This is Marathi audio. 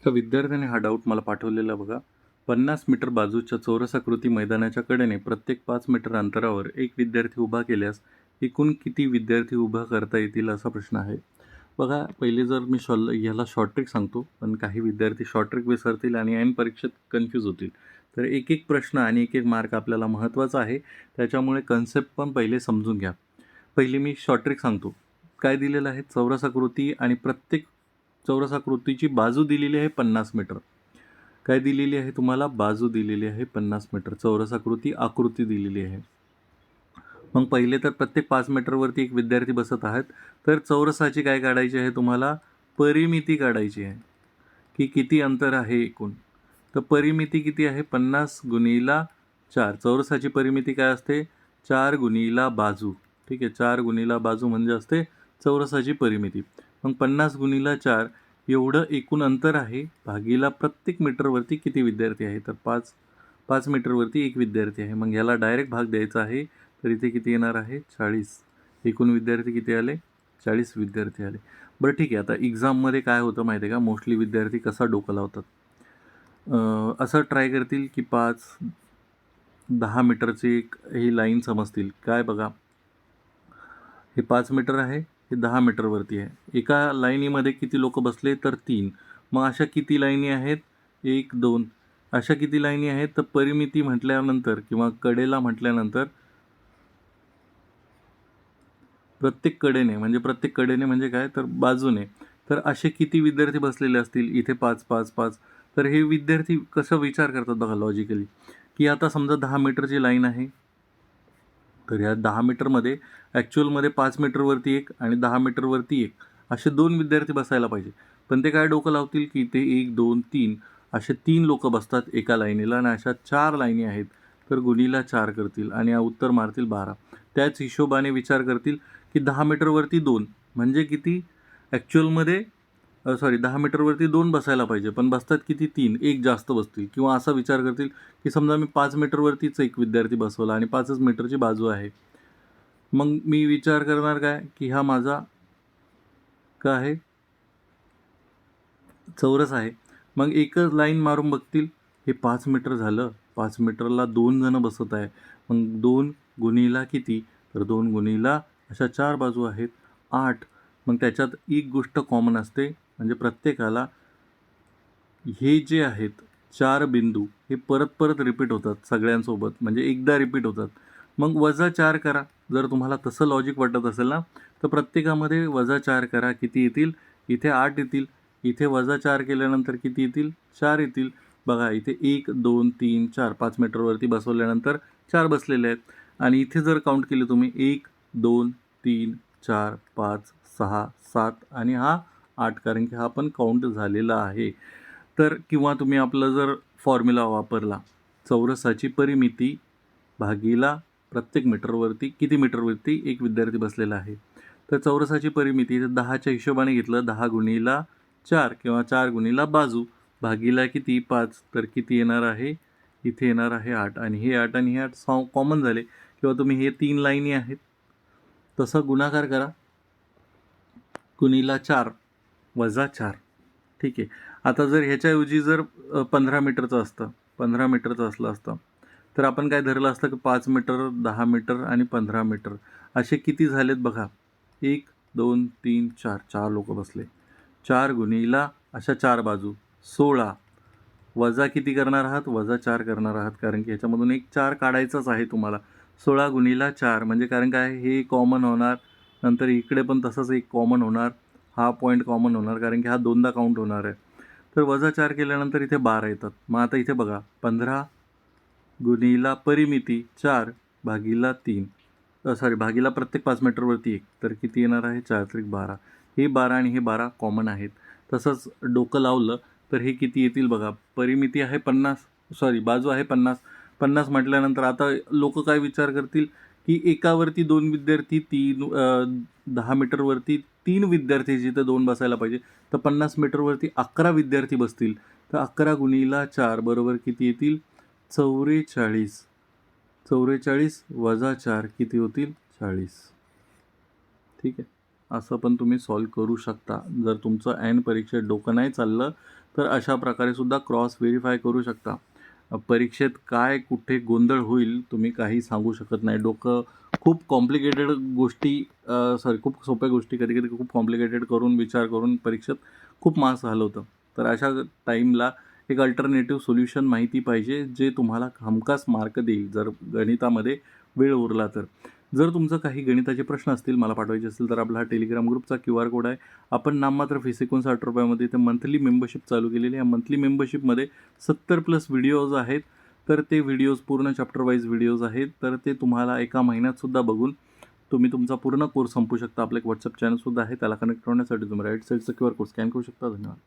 एका विद्यार्थ्याने हा डाऊट मला पाठवलेला बघा. पन्नास मीटर बाजूच्या चौरसाकृती मैदानाच्या कडेने प्रत्येक पाच मीटर अंतरावर एक विद्यार्थी उभा केल्यास एकूण किती विद्यार्थी उभा करता येतील असा प्रश्न आहे. बघा पहिले जर मी शॉल ह्याला शॉर्ट ट्रिक सांगतो पण काही विद्यार्थी शॉर्ट ट्रिक विसरतील आणि ऐन परीक्षेत कन्फ्यूज होतील. तर एक एक प्रश्न आणि एक एक मार्क आपल्याला महत्त्वाचा आहे. त्याच्यामुळे कन्सेप्ट पण पहिले समजून घ्या. पहिले मी शॉर्ट ट्रिक सांगतो. काय दिलेलं आहे? चौरसाकृती आणि प्रत्येक चौरसाकृतीची बाजू दिलेली आहे पन्नास मीटर. काय दिलेली आहे तुम्हाला? बाजू दिलेली आहे पन्नास मीटर. चौरसाकृती आकृती दिलेली आहे. मग पहिले तर प्रत्येक पाच मीटरवरती एक विद्यार्थी बसत आहेत. तर चौरसाची काय काढायची आहे तुम्हाला? परिमिती काढायची आहे. की किती अंतर आहे एकूण? तर परिमिती किती आहे? पन्नास गुणीला चार. चौरसाची परिमिती काय असते? चार गुणीला बाजू. ठीक आहे. चार गुणीला बाजू म्हणजे असते चौरसाची परिमिती. मग पन्नास गुणीला चार एवढं एकूण अंतर आहे. भागीला प्रत्येक मीटरवरती किती विद्यार्थी आहे तर पाच पाच मीटरवरती एक विद्यार्थी आहे. मग ह्याला डायरेक्ट भाग द्यायचा आहे तर इथे किती येणार आहे? चाळीस. एकूण विद्यार्थी किती आले? चाळीस विद्यार्थी आले. बरं ठीक आहे. आता एक्झाममध्ये काय होतं माहिती आहे का? मोस्टली विद्यार्थी कसा डोकं लावतात? असं ट्राय करतील की पाच दहा मीटरची एक ही लाईन समजतील. काय बघा? हे पाच मीटर आहे. हे दहा मीटरवरती आहे. एका लाईनीमध्ये किती लोक बसले तर तीन. मग अशा किती लाईनी आहेत? एक दोन. अशा किती लाईनी आहेत? तर परिमिती म्हटल्यानंतर किंवा कडेला म्हटल्यानंतर प्रत्येक कडेने म्हणजे प्रत्येक कडेने म्हणजे काय? तर बाजूने. तर असे किती विद्यार्थी बसलेले असतील? इथे पाच पाच पाच. तर हे विद्यार्थी कसं विचार करतात बघा लॉजिकली की आता समजा दहा मीटरची लाईन आहे. तर ह्या दहा मीटरमध्ये ॲक्च्युअलमध्ये पाच मीटरवरती एक आणि दहा मीटरवरती एक असे दोन विद्यार्थी बसायला पाहिजे. पण ते काय डोकं लावतील की ते एक दोन तीन असे तीन लोक बसतात एका लाईनीला आणि अशा चार लाईनी आहेत तर गुणीला चार करतील आणि उत्तर मारतील बारा. त्याच हिशोबाने विचार करतील की दहा मीटरवरती दोन म्हणजे किती? ॲक्च्युअलमध्ये सॉरी दहा मीटरवरती दोन बसायला पाहिजे पण बसतात किती तीन? एक जास्त बसतील. किंवा असा विचार करतील की समजा मी पाच मीटरवरतीच एक विद्यार्थी बसवला आणि पाचच मीटरची बाजू आहे. मग मी विचार करणार काय? की हा माझा का आहे? चौरस आहे. मग एकच लाईन मारून बघतील हे पाच मीटर झालं. पाच मीटरला दोन जणं बसत आहे. मग दोन गुणीला किती? तर दोन गुणीला अशा चार बाजू आहेत आठ. मग त्याच्यात एक गोष्ट कॉमन असते म्हणजे प्रत्येकाला हे जे आहेत चार बिंदू हे परत परत रिपीट होतात सगळ्यांसोबत. म्हणजे एकदा रिपीट होतात. मग वजा चार करा. जर तुम्हाला तसं लॉजिक वाटत असेल ना तर प्रत्येकामध्ये वजा चार करा. किती येतील? इथे आठ येतील. इथे वजा चार केल्यानंतर किती येतील? चार येतील. बघा इथे एक दोन तीन चार. पाच मीटरवरती बसवल्यानंतर चार बसलेले आहेत. आणि इथे जर काउंट केले तुम्ही एक दोन तीन चार पाच सहा सात आणि हा आठ कारण की हा पण काउंट झालेला आहे. तर किंवा तुम्ही आपलं जर फॉर्म्युला वापरला चौरसाची परिमिती भागीला प्रत्येक मीटरवरती किती मीटरवरती एक विद्यार्थी बसलेला आहे? तर चौरसाची परिमिती तर दहाच्या हिशोबाने घेतलं दहा गुणीला चार किंवा चार गुणीला बाजू भागीला किती? पाच. तर किती येणार आहे? इथे येणार आहे आठ. आणि हे आठ आणि हे आठ सॉ कॉमन झाले. किंवा तुम्ही हे तीन लाईनी आहेत. तसं गुणाकार करा. गुणीला चार. वजा चार. ठीक आहे. आता जर ह्याच्याऐवजी जर पंधरा मीटरचं असतं पंधरा मीटरचं असलं असतं तर आपण काय धरलं असतं की पाच मीटर दहा मीटर आणि पंधरा मीटर? असे किती झालेत बघा. एक दोन तीन चार. चार लोक बसले. चार गुणीला अशा चार बाजू. सोळा. वजा किती करणार आहात? वजा चार करणार आहात. कारण की ह्याच्यामधून एक चार काढायचाच आहे तुम्हाला. सोळा गुणीला चार. म्हणजे कारण काय? हे कॉमन होणार. नंतर इकडे पण तसंच एक कॉमन होणार. हा पॉईंट कॉमन होणार कारण की हा दोनदा काउंट होणार आहे. तर वजा चार केल्यानंतर इथे बारा येतात. मग आता इथे बघा पंधरा गुणीला परिमिती चार भागीला तीन. सॉरी भागीला प्रत्येक पाच मीटरवरती एक. तर किती येणार आहे? चार त्रिक बारा. हे बारा आणि हे बारा कॉमन आहेत. तसंच डोकं लावलं तर हे किती येतील बघा? परिमिती आहे पन्नास. सॉरी बाजू आहे पन्नास. पन्नास म्हटल्यानंतर आता लोक काय विचार करतील? की एकावरती दोन विद्यार्थी तीन दहा मीटरवरती तीन विद्यार्थी जिथं दोन बसायला पाहिजे. तर पन्नास मीटरवरती अकरा विद्यार्थी बसतील. तर अकरा गुणीला चार बरोबर किती येतील? चौवेचाळीस चौवेचाळीस वजा चार किती होतील? चाळीस. ठीक आहे? असं पण तुम्ही सॉल्व करू शकता. जर तुमचं ऐन परीक्षेत डोकं नाही चाललं तर अशा प्रकारे सुद्धा क्रॉस व्हेरीफाय करू शकता. परीक्षेत काय कुठे गोंधळ होईल तुम्ही काही सांगू शकत नाही. डोकं खूप कॉम्प्लिकेटेड गोष्टी सॉरी खूप सोप्या गोष्टी कधी कधी खूप कॉम्प्लिकेटेड करून विचार करून परीक्षेत खूप मार्क्स हलवतं तर अशा टाईमला एक अल्टरनेटिव्ह सोल्युशन माहिती पाहिजे जे तुम्हाला हमखास मार्क देईल जर गणितामध्ये वेळ उरला तर. जर तुमचं काही गणिताचे प्रश्न असतील मला पाठवायचे असतील तर आपला हा टेलिग्राम ग्रुपचा क्यू आर कोड आहे. आपण नाममात्र फीस एकोणसाठ रुपयामध्ये इथे मंथली मेंबरशिप चालू केलेली आहे. मंथली मेंबरशिपमध्ये सत्तर प्लस व्हिडिओज आहेत. तर ते व्हिडिओज पूर्ण चॅप्टर वाईज व्हिडिओज आहेत. तर ते तुम्हाला एका महिन्यातसुद्धा बघून तुम्ही तुमचा पूर्ण कोर्स संपू शकता. आपलं एक व्हॉट्सअप चॅनलसुद्धा आहे. त्याला कनेक्ट होण्यासाठी तुम्ही राईट साईडचा क्यू आर कोड स्कॅन करू शकता. धन्यवाद.